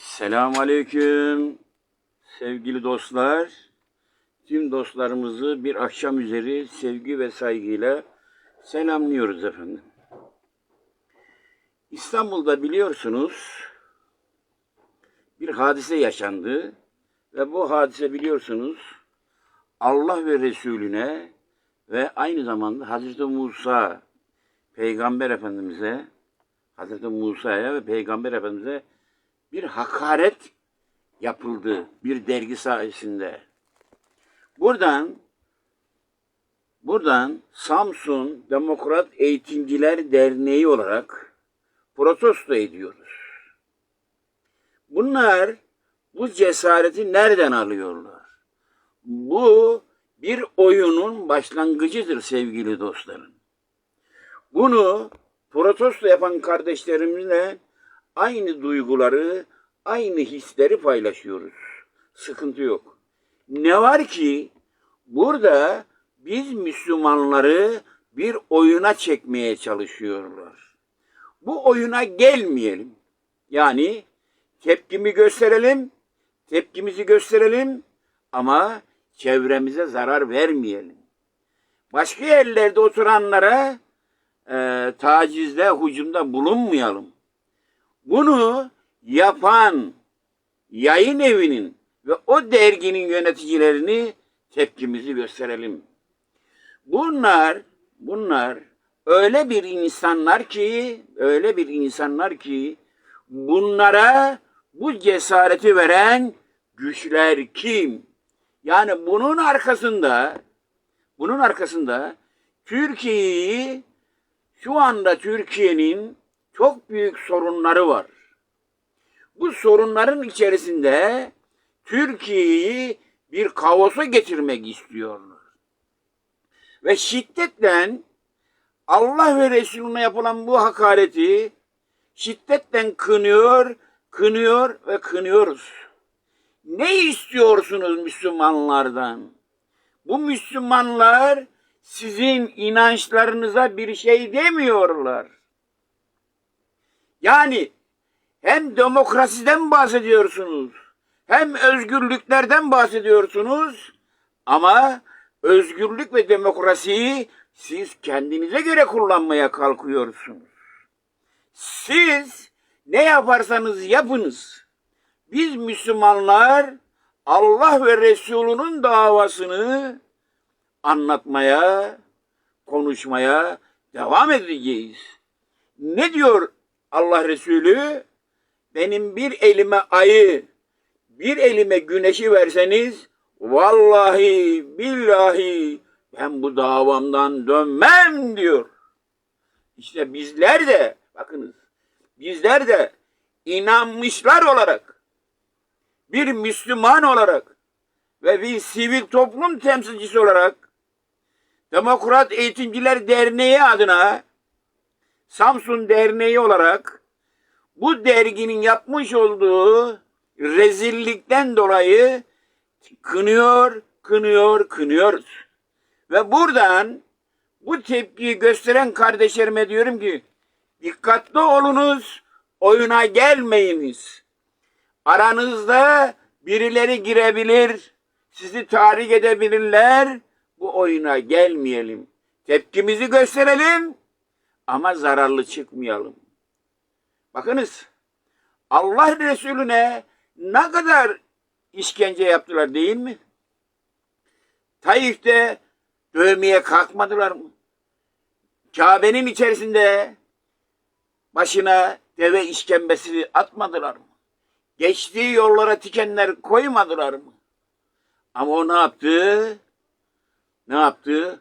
Selamun Aleyküm sevgili dostlar. Tüm dostlarımızı bir akşam üzeri sevgi ve saygıyla selamlıyoruz efendim. İstanbul'da biliyorsunuz bir hadise yaşandı ve bu hadise biliyorsunuz Allah ve Resulüne ve aynı zamanda Hazreti Musa Peygamber Efendimiz'e Hazreti Musa'ya ve Peygamber Efendimiz'e bir hakaret yapıldı bir dergi sayesinde. Buradan buradan Samsun Demokrat Eğitimciler Derneği olarak protesto ediyoruz. Bunlar bu cesareti nereden alıyorlar? Bu bir oyunun başlangıcıdır sevgili dostlarım. Bunu protesto yapan kardeşlerimizle aynı duyguları, aynı hisleri paylaşıyoruz. Sıkıntı yok. Ne var ki burada biz Müslümanları bir oyuna çekmeye çalışıyorlar. Bu oyuna gelmeyelim. Yani tepkimi gösterelim, tepkimizi gösterelim ama çevremize zarar vermeyelim. Başka yerlerde oturanlara e, tacizde, hucumda bulunmayalım. Bunu yapan yayın evinin ve o derginin yöneticilerini tepkimizi gösterelim. Bunlar, bunlar öyle bir insanlar ki, öyle bir insanlar ki bunlara bu cesareti veren güçler kim? Yani bunun arkasında, bunun arkasında Türkiye'yi şu anda Türkiye'nin çok büyük sorunları var. Bu sorunların içerisinde Türkiye'yi bir kaosa getirmek istiyorlar. Ve şiddetle Allah ve Resulüne yapılan bu hakareti şiddetle kınıyor, kınıyor ve kınıyoruz. Ne istiyorsunuz Müslümanlardan? Bu Müslümanlar sizin inançlarınıza bir şey demiyorlar. Yani hem demokrasiden bahsediyorsunuz, hem özgürlüklerden bahsediyorsunuz ama özgürlük ve demokrasiyi siz kendinize göre kullanmaya kalkıyorsunuz. Siz ne yaparsanız yapınız. Biz Müslümanlar Allah ve Resulünün davasını anlatmaya, konuşmaya devam edeceğiz. Ne diyor Allah Resulü? Benim bir elime ayı, bir elime güneşi verseniz vallahi billahi ben bu davamdan dönmem diyor. İşte bizler de bakınız bizler de inanmışlar olarak bir Müslüman olarak ve bir sivil toplum temsilcisi olarak Demokrat Eğitimciler Derneği adına Samsun Derneği olarak bu derginin yapmış olduğu rezillikten dolayı kınıyor, kınıyor, kınıyoruz. Ve buradan bu tepkiyi gösteren kardeşlerime diyorum ki dikkatli olunuz, oyuna gelmeyiniz. Aranızda birileri girebilir, sizi tahrik edebilirler. Bu oyuna gelmeyelim. Tepkimizi gösterelim ama zararlı çıkmayalım. Bakınız Allah Resulüne ne kadar işkence yaptılar değil mi? Taif'te dövmeye kalkmadılar mı? Kabe'nin içerisinde başına deve işkembesi atmadılar mı? Geçtiği yollara tikenler koymadılar mı? Ama o ne yaptı? Ne yaptı?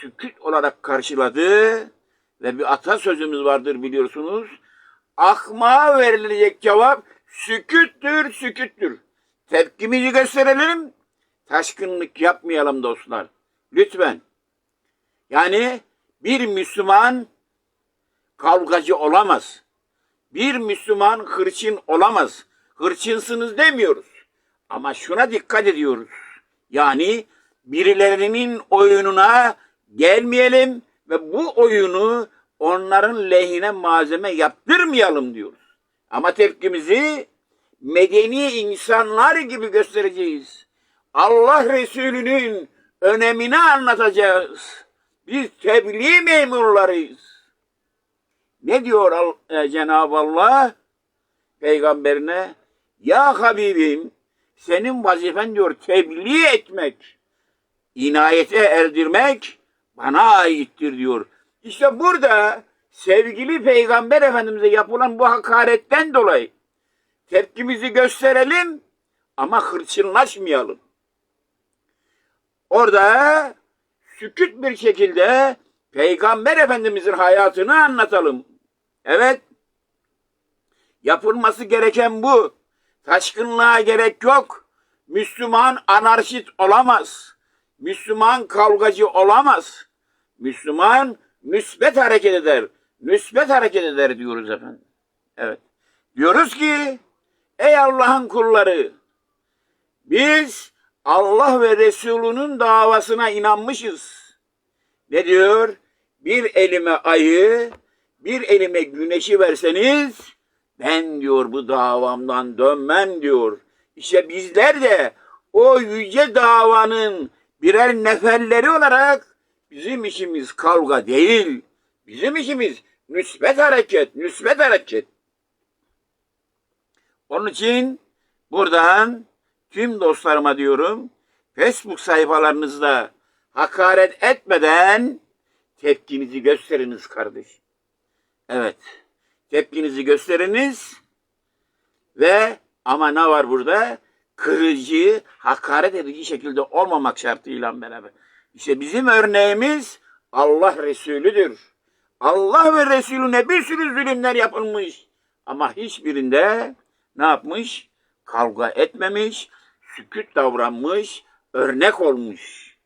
Sükut olarak karşıladı ve bir atasözümüz vardır biliyorsunuz. Akmağa verilecek cevap süküttür, süküttür. Tepkimizi gösterelim, taşkınlık yapmayalım dostlar. Lütfen. Yani bir Müslüman kavgacı olamaz. Bir Müslüman hırçın olamaz. Hırçınsınız demiyoruz. Ama şuna dikkat ediyoruz. Yani birilerinin oyununa gelmeyelim ve bu oyunu onların lehine malzeme yaptırmayalım diyoruz. Ama tepkimizi medeni insanlar gibi göstereceğiz. Allah Resulü'nün önemini anlatacağız. Biz tebliğ memurlarıyız. Ne diyor e, Cenab-ı Allah peygamberine? Ya Habibim senin vazifen diyor tebliğ etmek, inayete erdirmek bana aittir diyor. İşte burada sevgili peygamber efendimize yapılan bu hakaretten dolayı tepkimizi gösterelim ama hırçınlaşmayalım. Orada sükut bir şekilde Peygamber Efendimizin hayatını anlatalım. Evet. Yapılması gereken bu. Taşkınlığa gerek yok. Müslüman anarşist olamaz. Müslüman kavgacı olamaz. Müslüman müsbet hareket eder. Müsbet hareket eder diyoruz efendim. Evet. Diyoruz ki ey Allah'ın kulları biz Allah ve Resulünün davasına inanmışız. Ne diyor? Bir elime ayı, bir elime güneşi verseniz ben diyor bu davamdan dönmem diyor. İşte bizler de o yüce davanın birer neferleri olarak bizim işimiz kavga değil. Bizim işimiz müsbet hareket, müsbet hareket. Onun için buradan tüm dostlarıma diyorum Facebook sayfalarınızda hakaret etmeden tepkinizi gösteriniz kardeş. Evet. Tepkinizi gösteriniz ve ama ne var burada? Kırıcı, hakaret edici şekilde olmamak şartıyla beraber. İşte bizim örneğimiz Allah Resulüdür. Allah ve Resulüne bir sürü zulümler yapılmış. Ama hiçbirinde ne yapmış? Kavga etmemiş, sükut davranmış, örnek olmuş.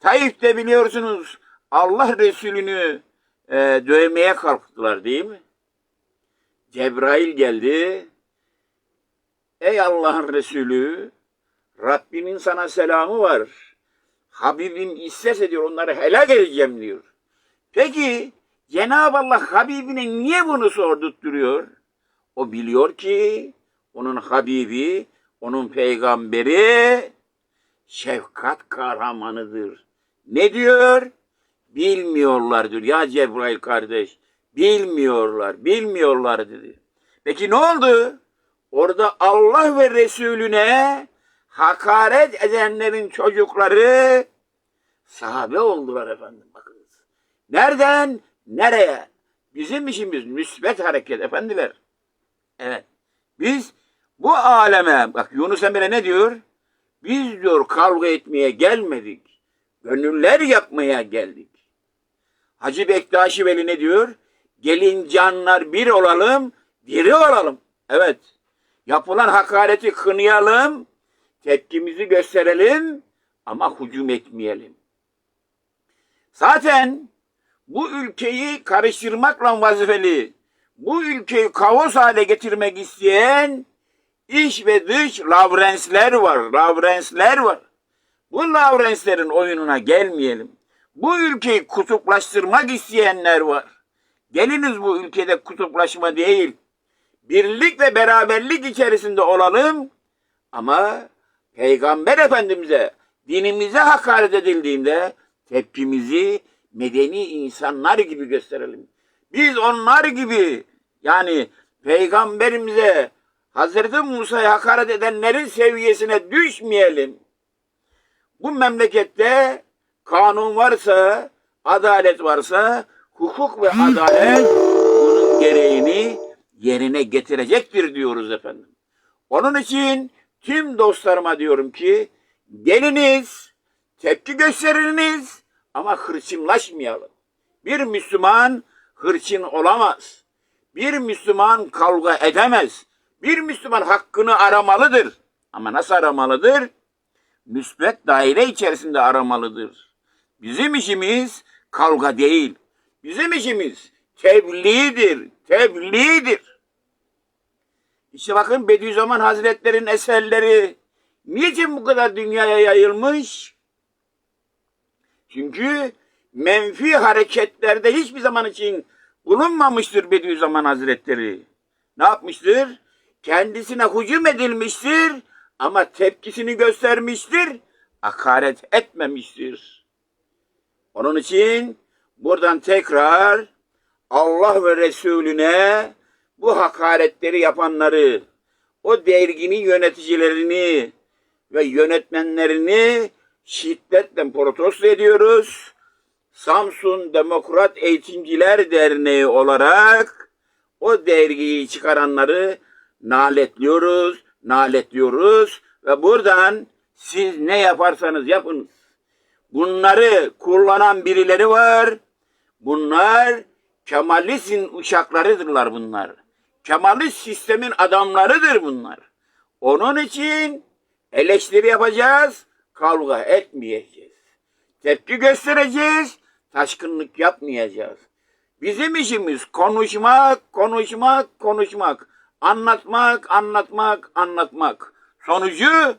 Taif'te biliyorsunuz Allah Resulü'nü e, dövmeye kalktılar değil mi? Cebrail geldi. Ey Allah'ın Resulü, Rabbimin sana selamı var. Habibim istese diyor onları helak edeceğim diyor. Peki Cenab-ı Allah Habibine niye bunu sordurtturuyor? O biliyor ki onun Habibi, onun peygamberi şefkat kahramanıdır. Ne diyor? Bilmiyorlar diyor. Ya Cebrail kardeş, bilmiyorlar, bilmiyorlar dedi. Peki ne oldu? Orada Allah ve Resulüne hakaret edenlerin çocukları sahabe oldular efendim bakınız. Nereden nereye? Bizim işimiz müsbet hareket efendiler. Evet. Biz bu aleme bak Yunus Emre ne diyor? Biz diyor kavga etmeye gelmedik. Gönüller yapmaya geldik. Hacı Bektaşi Veli ne diyor? Gelin canlar bir olalım, diri olalım. Evet. Yapılan hakareti kınayalım, tepkimizi gösterelim ama hücum etmeyelim. Zaten bu ülkeyi karıştırmakla vazifeli, bu ülkeyi kaos hale getirmek isteyen iç ve dış Lavrensler var, Lavrensler var. Bu Lavrenslerin oyununa gelmeyelim. Bu ülkeyi kutuplaştırmak isteyenler var. Geliniz bu ülkede kutuplaşma değil, birlik ve beraberlik içerisinde olalım ama Peygamber Efendimiz'e, dinimize hakaret edildiğinde tepkimizi medeni insanlar gibi gösterelim. Biz onlar gibi yani Peygamberimize Hazreti Musa'ya hakaret edenlerin seviyesine düşmeyelim. Bu memlekette kanun varsa, adalet varsa, hukuk ve adalet bunun gereğini yerine getirecektir diyoruz efendim. Onun için tüm dostlarıma diyorum ki geliniz, tepki gösteriniz ama hırçınlaşmayalım. Bir Müslüman hırçın olamaz. Bir Müslüman kavga edemez. Bir Müslüman hakkını aramalıdır. Ama nasıl aramalıdır? Müsbet daire içerisinde aramalıdır. Bizim işimiz kavga değil. Bizim işimiz tebliğdir, tebliğdir. İşte bakın Bediüzzaman Hazretleri'nin eserleri niçin bu kadar dünyaya yayılmış? Çünkü menfi hareketlerde hiçbir zaman için bulunmamıştır Bediüzzaman Hazretleri. Ne yapmıştır? kendisine hücum edilmiştir ama tepkisini göstermiştir, hakaret etmemiştir. Onun için buradan tekrar Allah ve Resulüne bu hakaretleri yapanları, o derginin yöneticilerini ve yönetmenlerini şiddetle protesto ediyoruz. Samsun Demokrat Eğitimciler Derneği olarak o dergiyi çıkaranları naletliyoruz, naletliyoruz ve buradan siz ne yaparsanız yapın. Bunları kullanan birileri var. Bunlar Kemalistin uşaklarıdırlar bunlar. Kemalist sistemin adamlarıdır bunlar. Onun için eleştiri yapacağız, kavga etmeyeceğiz. Tepki göstereceğiz, taşkınlık yapmayacağız. Bizim işimiz konuşmak, konuşmak, konuşmak. Anlatmak, anlatmak, anlatmak. Sonucu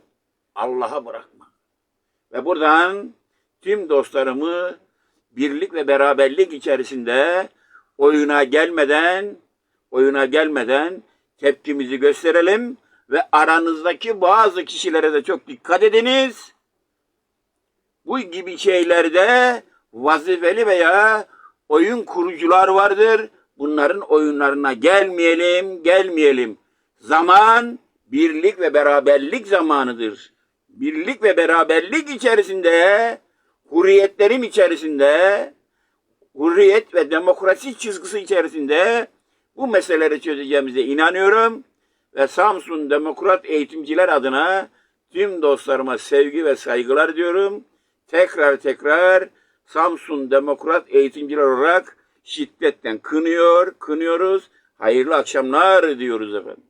Allah'a bırakmak. Ve buradan tüm dostlarımı birlik ve beraberlik içerisinde oyuna gelmeden oyuna gelmeden tepkimizi gösterelim ve aranızdaki bazı kişilere de çok dikkat ediniz. Bu gibi şeylerde vazifeli veya oyun kurucular vardır. Bunların oyunlarına gelmeyelim, gelmeyelim. Zaman birlik ve beraberlik zamanıdır. Birlik ve beraberlik içerisinde, hürriyetlerim içerisinde, hürriyet ve demokrasi çizgisi içerisinde bu meseleleri çözeceğimize inanıyorum. Ve Samsun Demokrat Eğitimciler adına tüm dostlarıma sevgi ve saygılar diyorum. Tekrar tekrar Samsun Demokrat Eğitimciler olarak şiddetten kınıyor, kınıyoruz. Hayırlı akşamlar diyoruz efendim.